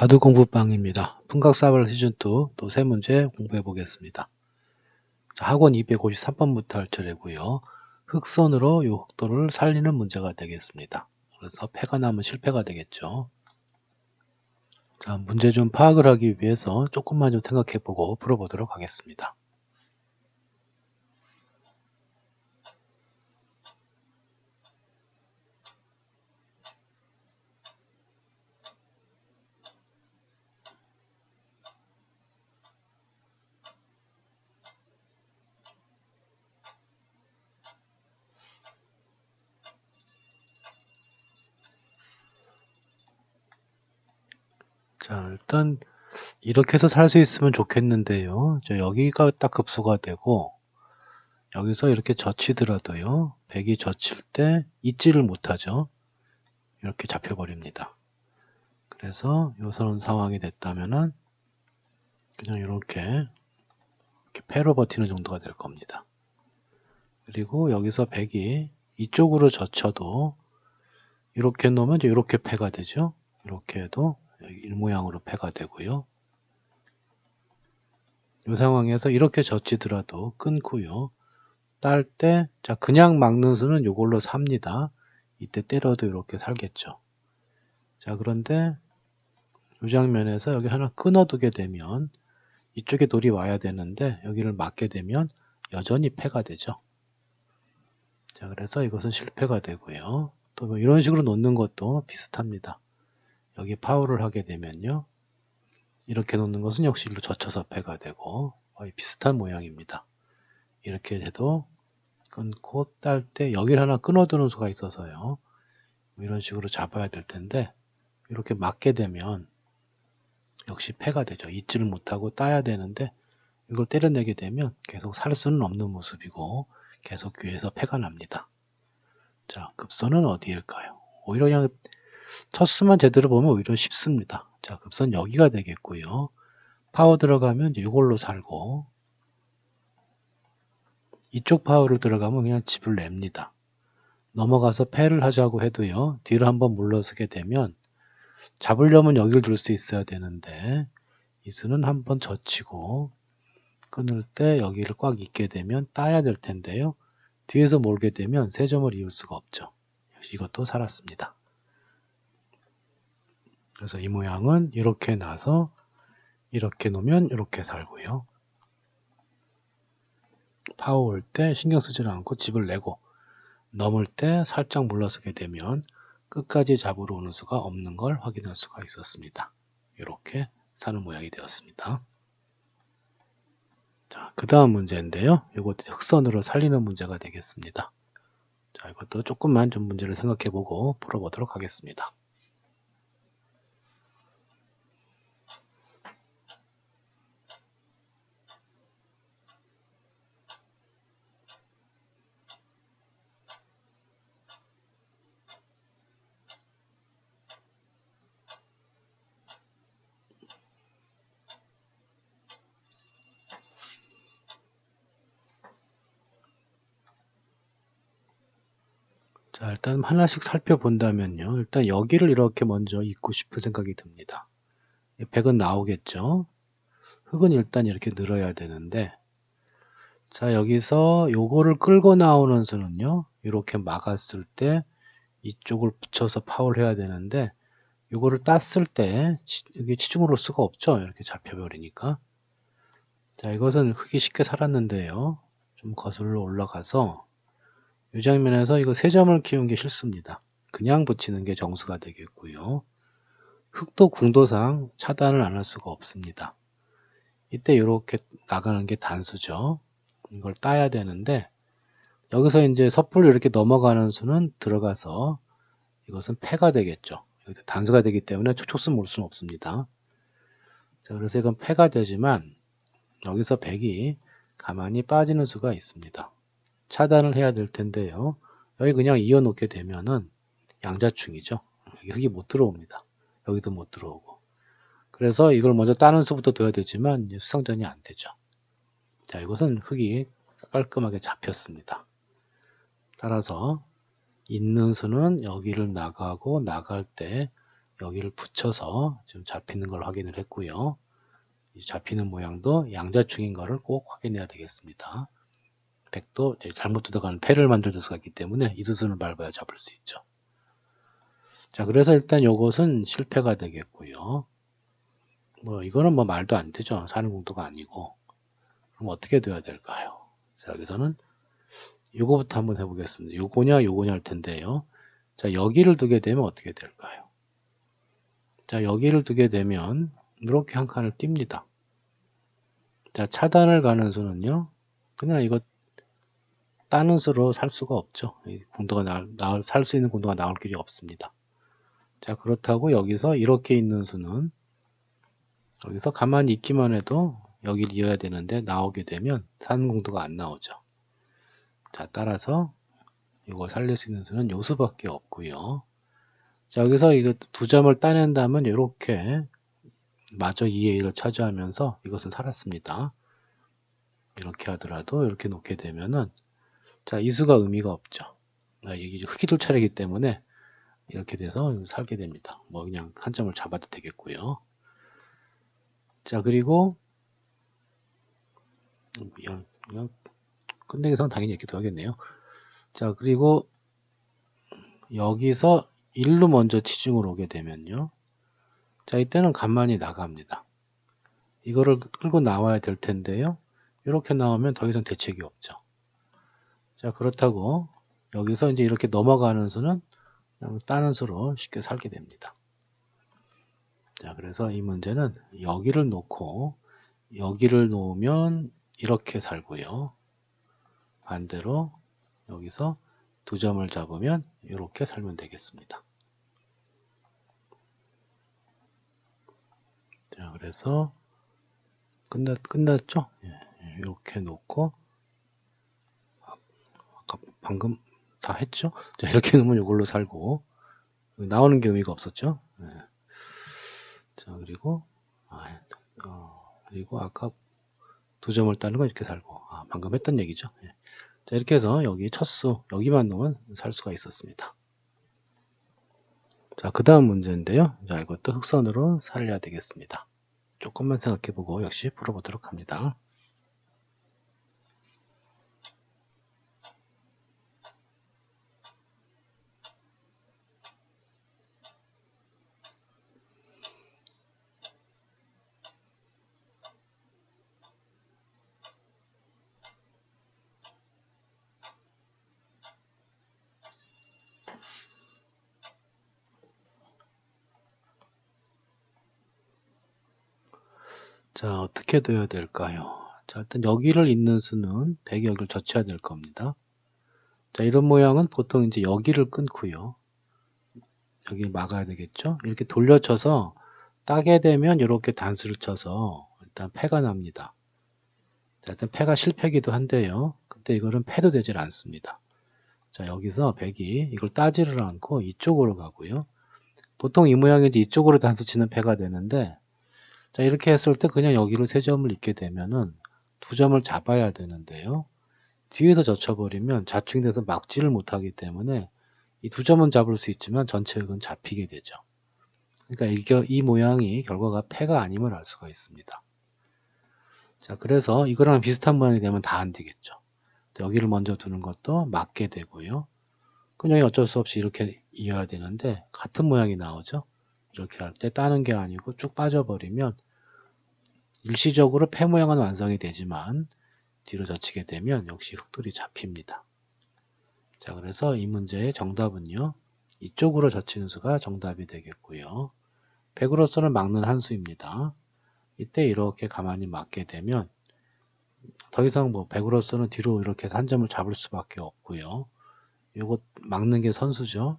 바둑 공부방입니다. 풍각사발 시즌2 또 세 문제 공부해 보겠습니다. 자, 학원 253번부터 할 차례고요. 흑선으로 이 흑도를 살리는 문제가 되겠습니다. 그래서 패가 나면 실패가 되겠죠. 자, 문제 좀 파악을 하기 위해서 조금만 좀 생각해 보고 풀어보도록 하겠습니다. 자, 일단 이렇게 해서 살 수 있으면 좋겠는데요. 저 여기가 딱 급소가 되고 여기서 이렇게 젖히더라도요. 백이 젖힐 때 잊지를 못하죠. 이렇게 잡혀버립니다. 그래서 요선 상황이 됐다면은 그냥 이렇게 이렇게 패로 버티는 정도가 될 겁니다. 그리고 여기서 백이 이쪽으로 젖혀도 이렇게 놓으면 이제 이렇게 패가 되죠. 이렇게 해도 일모양으로 패가 되고요. 이 상황에서 이렇게 젖히더라도 끊고요. 딸 때, 자, 그냥 막는 수는 이걸로 삽니다. 이때 때려도 이렇게 살겠죠. 자, 그런데 이 장면에서 여기 하나 끊어두게 되면 이쪽에 돌이 와야 되는데 여기를 막게 되면 여전히 패가 되죠. 자, 그래서 이것은 실패가 되고요. 또 뭐 이런 식으로 놓는 것도 비슷합니다. 여기 파워를 하게 되면요. 이렇게 놓는 것은 역시 일로 젖혀서 패가 되고 거의 비슷한 모양입니다. 이렇게 해도 끊고 딸 때 여기를 하나 끊어두는 수가 있어서요. 뭐 이런 식으로 잡아야 될 텐데 이렇게 맞게 되면 역시 패가 되죠. 잊지를 못하고 따야 되는데 이걸 때려내게 되면 계속 살 수는 없는 모습이고 계속 귀에서 패가 납니다. 자, 급선은 어디일까요? 오히려 그냥 첫 수만 제대로 보면 오히려 쉽습니다. 자, 급선 여기가 되겠고요. 파워 들어가면 이걸로 살고 이쪽 파워를 들어가면 그냥 집을 냅니다. 넘어가서 패를 하자고 해도요. 뒤로 한번 물러서게 되면 잡으려면 여기를 둘 수 있어야 되는데 이 수는 한번 젖히고 끊을 때 여기를 꽉 잇게 되면 따야 될 텐데요. 뒤에서 몰게 되면 세 점을 이을 수가 없죠. 이것도 살았습니다. 그래서 이 모양은 이렇게 나서 이렇게 놓으면 이렇게 살고요. 파워 올 때 신경 쓰지 않고 집을 내고 넘을 때 살짝 물러서게 되면 끝까지 잡으러 오는 수가 없는 걸 확인할 수가 있었습니다. 이렇게 사는 모양이 되었습니다. 자, 그 다음 문제인데요. 이것도 흑선으로 살리는 문제가 되겠습니다. 자, 이것도 조금만 좀 문제를 생각해 보고 풀어보도록 하겠습니다. 자, 일단 하나씩 살펴본다면요. 일단 여기를 이렇게 먼저 잊고 싶은 생각이 듭니다. 100은 나오겠죠. 흙은 일단 이렇게 늘어야 되는데 자 여기서 요거를 끌고 나오는 수는요. 이렇게 막았을 때 이쪽을 붙여서 파워를 해야 되는데 요거를 땄을 때 여기 치중으로 수가 없죠. 이렇게 잡혀버리니까 자 이것은 흙이 쉽게 살았는데요. 좀 거슬러 올라가서 이 장면에서 이거 세 점을 키운 게 실수입니다. 그냥 붙이는 게 정수가 되겠고요. 흑도 궁도상 차단을 안 할 수가 없습니다. 이때 이렇게 나가는 게 단수죠. 이걸 따야 되는데 여기서 이제 섣불리 이렇게 넘어가는 수는 들어가서 이것은 패가 되겠죠. 단수가 되기 때문에 촉촉수 몰 수는 없습니다. 자, 그래서 이건 패가 되지만 여기서 백이 가만히 빠지는 수가 있습니다. 차단을 해야 될 텐데요. 여기 그냥 이어 놓게 되면은 양자충이죠. 여기 못 들어옵니다. 여기도 못 들어오고. 그래서 이걸 먼저 따는 수부터 둬야 되지만 수상전이 안 되죠. 자, 이것은 흙이 깔끔하게 잡혔습니다. 따라서 있는 수는 여기를 나가고 나갈 때 여기를 붙여서 좀 잡히는 걸 확인을 했고요. 이 잡히는 모양도 양자충인 것을 꼭 확인해야 되겠습니다. 100도 잘못 뜯어가는 패를 만들 수가 있기 때문에 이 수순을 밟아야 잡을 수 있죠. 자, 그래서 일단 요것은 실패가 되겠고요. 뭐 이거는 뭐 말도 안 되죠. 사는 공도가 아니고. 그럼 어떻게 돼야 될까요? 자, 여기서는 요거부터 한번 해보겠습니다. 요거냐 요거냐 할 텐데요. 자, 여기를 두게 되면 어떻게 될까요? 자, 여기를 두게 되면 이렇게 한 칸을 띱니다. 자, 차단을 가는 수는요. 그냥 이거 따는 수로 살 수가 없죠. 공도가 나올, 살 수 있는 공도가 나올 길이 없습니다. 자, 그렇다고 여기서 이렇게 있는 수는 여기서 가만히 있기만 해도 여기를 이어야 되는데 나오게 되면 산 공도가 안 나오죠. 자, 따라서 이걸 살릴 수 있는 수는 요 수밖에 없고요. 자, 여기서 이거 두 점을 따낸다면 이렇게 마저 2의 1을 차지하면서 이것은 살았습니다. 이렇게 하더라도 이렇게 놓게 되면은 자, 이 수가 의미가 없죠. 아, 이게 흑이 돌 차례이기 때문에 이렇게 돼서 살게 됩니다. 뭐 그냥 한 점을 잡아도 되겠고요. 자, 그리고 그냥 끝내기선 당연히 이렇게 둬야겠네요. 자, 그리고 여기서 1로 먼저 치중을 오게 되면요. 자, 이때는 간만이 나갑니다. 이거를 끌고 나와야 될 텐데요. 이렇게 나오면 더 이상 대책이 없죠. 자, 그렇다고 여기서 이제 이렇게 넘어가는 수는 그냥 따는 수로 쉽게 살게 됩니다. 자, 그래서 이 문제는 여기를 놓고 여기를 놓으면 이렇게 살고요. 반대로 여기서 두 점을 잡으면 이렇게 살면 되겠습니다. 자, 그래서 끝났, 끝났죠? 예, 이렇게 놓고 방금 다 했죠? 자, 이렇게 놓으면 이걸로 살고 나오는 게 의미가 없었죠? 예. 자, 그리고 아, 어, 그리고 아까 두 점을 따는 거 이렇게 살고 아, 방금 했던 얘기죠. 예. 자, 이렇게 해서 여기 첫 수 여기만 놓으면 살 수가 있었습니다. 자, 그 다음 문제인데요. 자, 이것도 흑선으로 살려야 되겠습니다. 조금만 생각해보고 역시 풀어보도록 합니다. 자, 어떻게 되어야 될까요? 자, 일단 여기를 있는 수는 100이 여기를 젖혀야 될 겁니다. 자, 이런 모양은 보통 이제 여기를 끊고요. 여기 막아야 되겠죠? 이렇게 돌려쳐서 따게 되면 이렇게 단수를 쳐서 일단 패가 납니다. 자, 일단 패가 실패기도 한데요. 근데 이거는 패도 되질 않습니다. 자, 여기서 100이 이걸 따지를 않고 이쪽으로 가고요. 보통 이 모양이 이제 이쪽으로 단수 치는 패가 되는데 자, 이렇게 했을 때 그냥 여기를 세 점을 잇게 되면은 두 점을 잡아야 되는데요. 뒤에서 젖혀버리면 자충이 돼서 막지를 못하기 때문에 이 두 점은 잡을 수 있지만 전체 흑은 잡히게 되죠. 그러니까 이 모양이 결과가 패가 아님을 알 수가 있습니다. 자, 그래서 이거랑 비슷한 모양이 되면 다 안 되겠죠. 여기를 먼저 두는 것도 맞게 되고요. 그냥 어쩔 수 없이 이렇게 이어야 되는데 같은 모양이 나오죠. 이렇게 할 때 따는 게 아니고 쭉 빠져버리면 일시적으로 폐 모양은 완성이 되지만 뒤로 젖히게 되면 역시 흙돌이 잡힙니다. 자 그래서 이 문제의 정답은요. 이쪽으로 젖히는 수가 정답이 되겠고요. 100으로서는 막는 한 수입니다. 이때 이렇게 가만히 막게 되면 더 이상 뭐 100으로서는 뒤로 이렇게 한 점을 잡을 수밖에 없고요. 이거 막는 게 선수죠.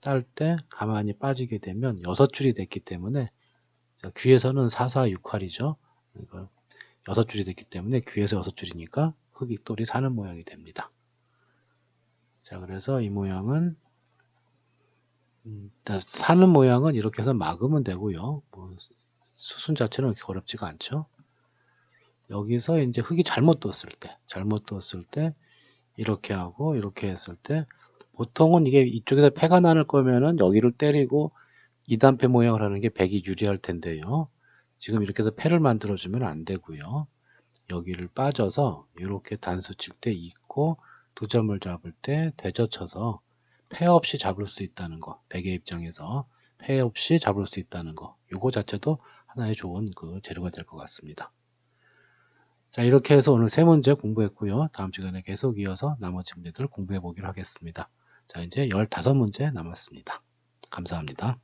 딸 때 가만히 빠지게 되면 6줄이 됐기 때문에 귀에서는 4, 4, 6할이죠. 이거 6줄이 됐기 때문에 귀에서 6줄이니까 흑익돌이 사는 모양이 됩니다. 자 그래서 이 모양은 음, 사는 모양은 이렇게 해서 막으면 되고요. 뭐 수순 자체는 그렇게 어렵지가 않죠. 여기서 이제 흙이 잘못 떴을 때, 잘못 떴을 때 이렇게 하고 이렇게 했을 때 보통은 이게 이쪽에서 패가 나는 거면은 여기를 때리고 2단패 모양을 하는 게 100이 유리할 텐데요. 지금 이렇게 해서 패를 만들어주면 안 되고요. 여기를 빠져서 이렇게 단수 칠 때 있고 두 점을 잡을 때 되젖혀서 패 없이 잡을 수 있다는 거. 백의 입장에서 패 없이 잡을 수 있다는 거. 요거 자체도 하나의 좋은 그 재료가 될 것 같습니다. 자, 이렇게 해서 오늘 세 문제 공부했고요. 다음 시간에 계속 이어서 나머지 문제들 공부해 보기로 하겠습니다. 자, 이제 15문제 남았습니다. 감사합니다.